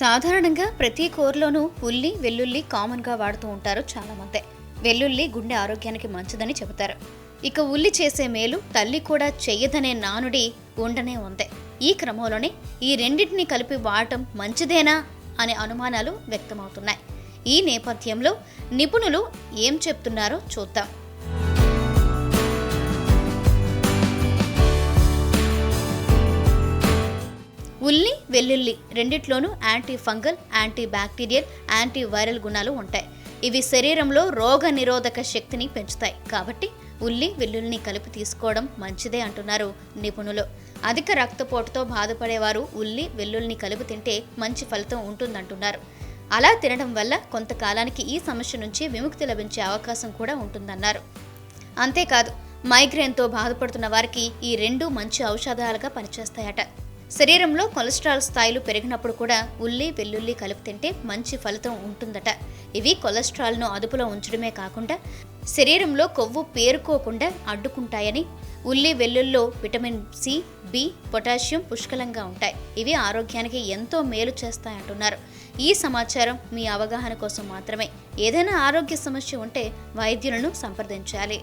సాధారణంగా ప్రతి కూరలోనూ ఉల్లి వెల్లుల్లి కామన్గా వాడుతూ ఉంటారు చాలామంది. వెల్లుల్లి గుండె ఆరోగ్యానికి మంచిదని చెబుతారు. ఇక ఉల్లి చేసే మేలు తల్లి కూడా చెయ్యదనే నానుడి ఉండనే ఉంది. ఈ క్రమంలోనే ఈ రెండింటిని కలిపి వాడటం మంచిదేనా అనే అనుమానాలు వ్యక్తమవుతున్నాయి. ఈ నేపథ్యంలో నిపుణులు ఏం చెప్తున్నారో చూద్దాం. ఉల్లి వెల్లుల్లి రెండిట్లోనూ anti fungal anti bacterial anti viral గుణాలు ఉంటాయి. ఇవి శరీరంలో రోగ నిరోధక శక్తిని పెంచుతాయి. కాబట్టి ఉల్లి వెల్లుల్లిని కలిపి తీసుకోవడం మంచిదే అంటున్నారు నిపుణులు. అధిక రక్తపోటుతో బాధపడేవారు ఉల్లి వెల్లుల్లిని కలిపి తింటే మంచి ఫలితం ఉంటుందంటున్నారు. అలా తినడం వల్ల కొంతకాలానికి ఈ సమస్య నుంచి విముక్తి లభించే అవకాశం కూడా ఉంటుందన్నారు. అంతేకాదు మైగ్రేన్తో బాధపడుతున్న వారికి ఈ రెండు మంచి ఔషధాలుగా పనిచేస్తాయట. శరీరంలో కొలెస్ట్రాల్ స్థాయిలు పెరిగినప్పుడు కూడా ఉల్లి వెల్లుల్లి కలిపి తింటే మంచి ఫలితం ఉంటుందట. ఇవి కొలెస్ట్రాల్ను అదుపులో ఉంచడమే కాకుండా శరీరంలో కొవ్వు పేరుకోకుండా అడ్డుకుంటాయని ఉల్లి వెల్లుల్లో విటమిన్ సి బి పొటాషియం పుష్కలంగా ఉంటాయి. ఇవి ఆరోగ్యానికి ఎంతో మేలు చేస్తాయంటున్నారు. ఈ సమాచారం మీ అవగాహన కోసం మాత్రమే. ఏదైనా ఆరోగ్య సమస్య ఉంటే వైద్యులను సంప్రదించాలి.